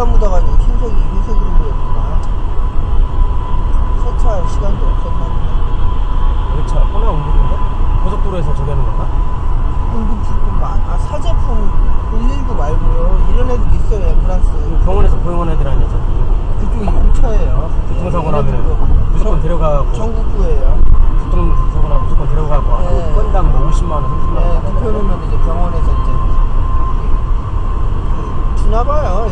안 묻어가지고 흰색이 흰색으로 보였구나. 세차할 시간도 없었나 보네. 여기 차 코너 옮기는데? 고속도로에서 저기 하는 건가? 응급실도 많, 아, 사제품 119 말고요. 이런 애들 있어요, 앰뷸런스. 그 병원에서 고용한 애들 아니야, 저. 그쪽이 용차예요. 교통사고 나면 네, 무조건 데려가고. 전국구예요. 교통사고 나면 무조건 데려가고. 아, 네. 건당 뭐 50만원, 30만원. 네, 그 눕혀놓으면 이제 병원에서 이제 그 주나봐요.